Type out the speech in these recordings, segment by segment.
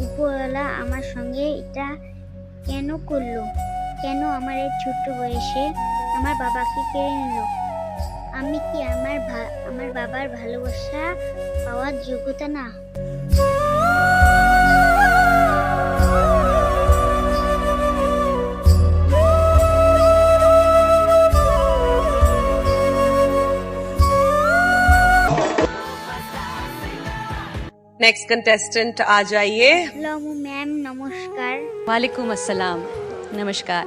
উপরওয়ালা আমার সঙ্গে এটা কেন করল? কেন আমার এই ছোট্ট বয়সে আমার বাবাকে কেড়ে নিল? আমি কি আমার আমার বাবার ভালোবাসা পাওয়ার যোগ্যতা না? नेक्स्ट कंटेस्टेंट आ जाइए হ্যালো ম্যাম নমস্কার वालेकुम अस्सलाम नमस्कार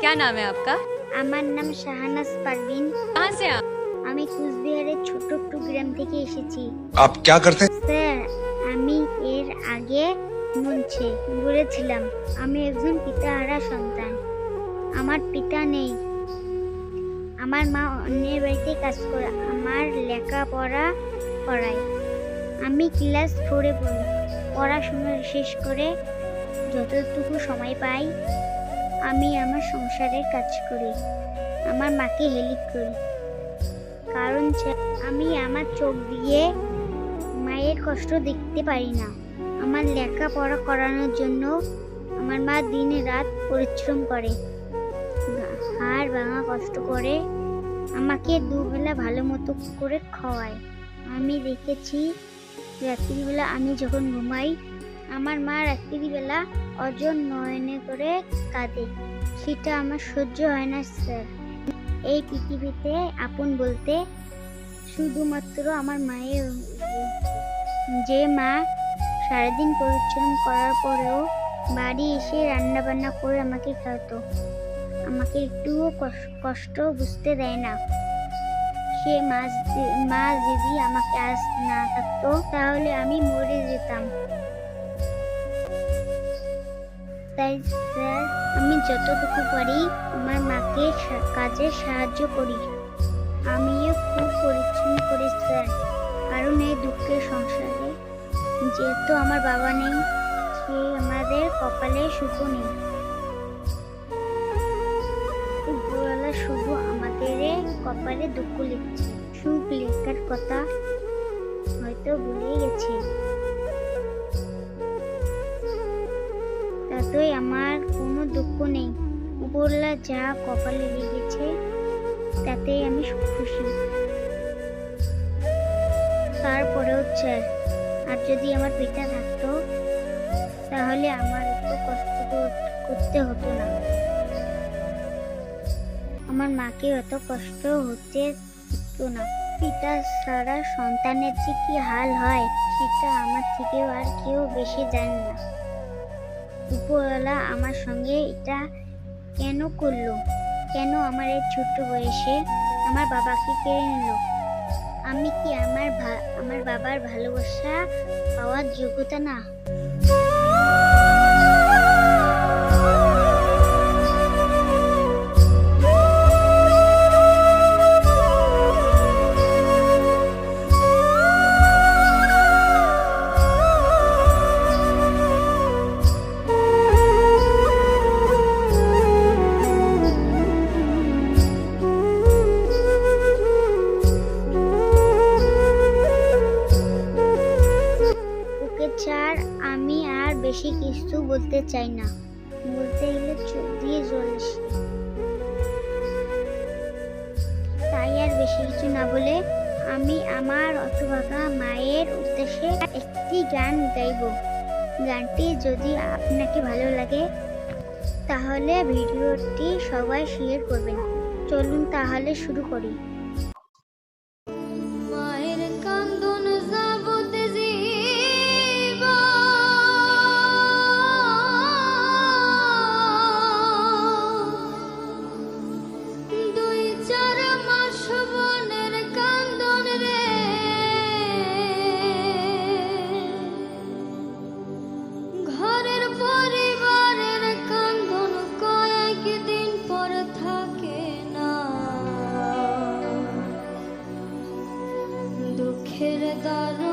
क्या नाम है आपका আমার নাম শাহানাজ পারভিন कहाँ से आप আমি কুচবিহারের ছোট একটু গ্রাম থেকে এসেছি आप क्या करते हैं স্যার আমি এর আগে মঞ্চে বলেছিলাম আমি একজন পিতাহারা সন্তান আমার পিতা নেই আমার মা অন্যের বাড়িতে কাজ করে আমার লেখাপড়া করায় আমি ক্লাস ফোরে পড়ি। পড়াশোনা শেষ করে যতটুকু সময় পাই, আমি আমার সংসারের কাজ করি। আমার মাকে হেল্প করি। কারণ আমি আমার চোখ দিয়ে মায়ের কষ্ট দেখতে পারি না। আমার লেখাপড়া করানোর জন্য আমার মা দিন রাত পরিশ্রম করে। হাড় ভাঙা কষ্ট করে আমাকে দুবেলা ভালো মতো করে খাওয়ায়। আমি দেখেছি রাত্রিবেলা আমি যখন ঘুমাই, আমার মা রাত্রিবেলা অজন নয়নে করে কাঁদে। সেটা আমার সহ্য হয় না, স্যার। এই পৃথিবীতে আপন বলতে শুধুমাত্র আমার মায়ের যে মা সারাদিন পরিশ্রম করার পরেও বাড়ি এসে রান্না বান্না করে আমাকে খাওয়াতো, আমাকে একটুও কষ- কষ্ট বুঝতে দেয় না। সে মা যদি- মা যদি আমাকে আজ না থাকতো, তাহলে আমি মরে যেতাম। তাই স্যার, আমি যতটুকু পারি আমার মাকে কাজে সাহায্য করি। আমিও খুব পরিশ্রম করি স্যার। কারণ এই দুঃখের সংসারে যেহেতু আমার বাবা নেই, সে আমাদের কপালে সুখ নেই। কপালে দুঃখ লিখছে। সুখ লেখার কথা হয়তো ভুলে গেছে। তাতেই আমার কোনো দুঃখ নেই। উপরলা যা কপালে লিখেছে তাতেই আমি খুশি। তারপরেও স্যার, আর যদি আমার পিতা থাকতো, তাহলে আমার এত কষ্ট করতে হতো না। আমার মাকে এত কষ্ট হতে হতো না। পিতা ছাড়া সন্তানের যে কি হাল হয়, সেটা আমার থেকেও আর কেউ বেশি জানে না। উপরওয়ালা আমার সঙ্গে এটা কেন করল? কেন আমার এই ছোট্ট বয়সে আমার বাবাকে কেড়ে নিল? আমি কি আমার আমার বাবার ভালোবাসা পাওয়ার যোগ্যতা না? বলে আমি আমার অতভাগা মায়ের উদ্দেশ্যে একটি গান গাইব। গানটি যদি আপনাকে ভালো লাগে, তাহলে ভিডিওটি সবাই শেয়ার করবেন। চলুন তাহলে শুরু করি। God.